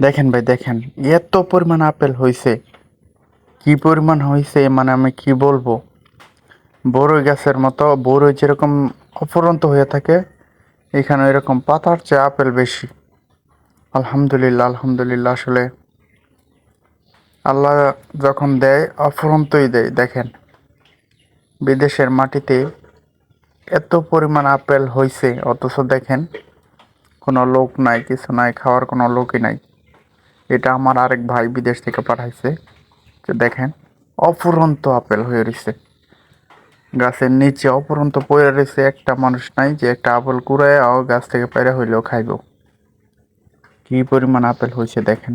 দেখেন ভাই, দেখেন, এত পরিমাণ আপেল হয়েছে কি পরিমাণ হয়েছে মানে আমি কি বলব? বড়ই গাছের মতো, বড়ই যেরকম অফুরন্ত হয়ে থাকে, এখানে এরকম পাতার চেয়ে আপেল বেশি। আলহামদুলিল্লাহ আলহামদুলিল্লাহ, আসলে আল্লাহ যখন দেয়, অফুরন্তই দেয়। দেখেন, বিদেশের মাটিতে এত পরিমাণ আপেল হয়েছে অথচ দেখেন, কোনো লোক নাই, কিছু নাই, খাওয়ার কোনো লোকই নাই। এটা আমার আরেক ভাই বিদেশ থেকে পাঠাইছে। যে দেখেন, অফুরন্ত আপেল হয়ে রয়েছে গাছের নিচে অপরন্ত পড়ে রয়েছে একটা মানুষ নাই যে একটা আপেল কুড়ায় ও গাছ থেকে পেরে হইলেও খাইব। কি পরিমাণ আপেল হয়েছে দেখেন।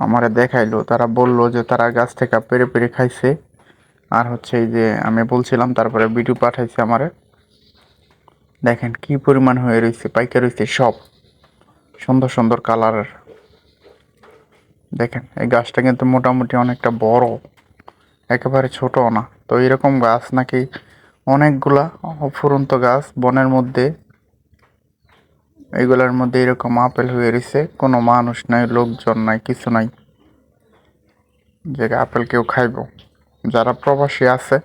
আমারে দেখাইলো, তারা বলল যে তারা গাছ থেকে পেরে পেরে খাইছে। আর হচ্ছে এই যে আমি বলছিলাম, তারপরে ভিডিও পাঠাইছে আমারে। দেখেন কি পরিমাণ হয়ে রয়েছে পাইকা রয়েছে সব। সুন্দর সুন্দর কালারের দেখেন, এই গাছটা কিন্তু মোটামুটি অনেকটা বড়, একেবারে ছোটও না। তো এরকম গাছ নাকি অনেকগুলা অফুরন্ত গাছ, বনের মধ্যে এগুলার মধ্যে এরকম আপেল হয়ে রয়েছে। কোনো মানুষ নাই, লোকজন নাই, কিছু নাই। যে আপেল কেউ খাইব। যারা প্রবাসী আছে,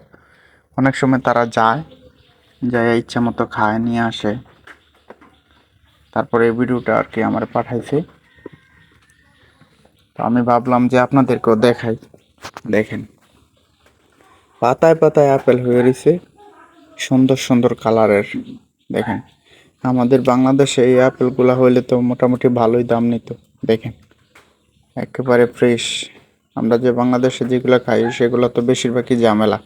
অনেক সময় তারা যায় যায় ইচ্ছা মতো খায়, নিয়ে আসে। তারপরে এই ভিডিওটা আর কি আমার পাঠাইছে। তো আমি ভাবলাম যে আপনাদেরকেও দেখাই। দেখেন। পাতায় পাতায় আপেল হয়ে রয়েছে। সুন্দর সুন্দর কালারের। দেখেন। আমাদের বাংলাদেশে এই আপেলগুলো হইলে তো মোটামুটি ভালোই দাম নিত। দেখেন। একেবারে ফ্রেশ। আমরা যে বাংলাদেশে যেগুলো খাই, সেগুলো তো বেশিরভাগই ঝামেলা।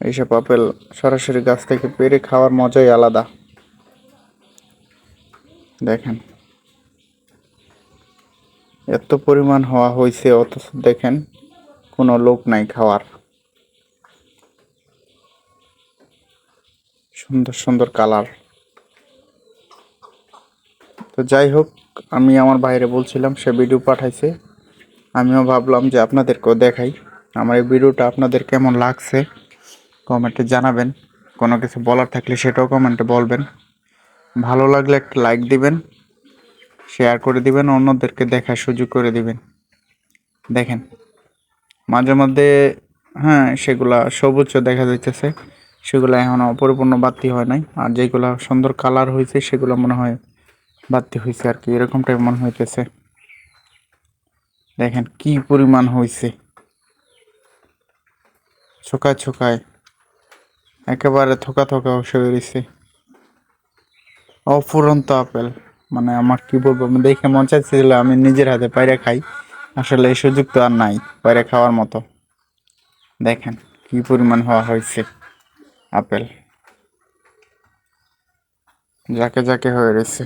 এইসব আপেল সরাসরি গাছ থেকে পেরে খাওয়ার মজাই আলাদা। দেখেন। এত পরিমাণ হওয়া হয়েছে অথচ দেখেন কোনো লোক নাই খাওয়ার। সুন্দর সুন্দর কালার। তো যাই হোক, আমি আমার বাইরে বলছিলাম, সে ভিডিও পাঠাইছে। আমিও ভাবলাম যে আপনাদেরকেও দেখাই। আমার এই ভিডিওটা আপনাদের কেমন লাগছে, কমেন্টে জানাবেন। কোনো কিছু বলার থাকলে সেটাও কমেন্টে বলবেন। ভালো লাগলে একটা লাইক দিবেন। শেয়ার করে দিবেন, অন্যদেরকে দেখার সুযোগ করে দিবেন। দেখেন, মাঝে মধ্যে হ্যাঁ সেগুলা সবুজ দেখা যাইতেছে, সেগুলো এখনও পরিপূর্ণ বাতি হয় নাই। আর যেগুলো সুন্দর কালার হয়েছে সেগুলো মনে হয় বাতি হয়েছে আর কি এরকমটাই মনে হইতেছে। দেখেন, কি পরিমাণ হয়েছে ছোকায় ছোকায়, একেবারে থোকা থোকা বসে বেরিয়েছে অফুরন্ত আপেল। মানে আমার কি বলব দেখে মন চাইছিল আমি নিজের হাতে পায়রা খাই। আসলে এই সুযোগ তো আর নাই, পায়রা খাওয়ার মতো। দেখেন কি পরিমাণ হওয়া হয়েছে আপেল। যাকে যাকে হয়ে রয়েছে।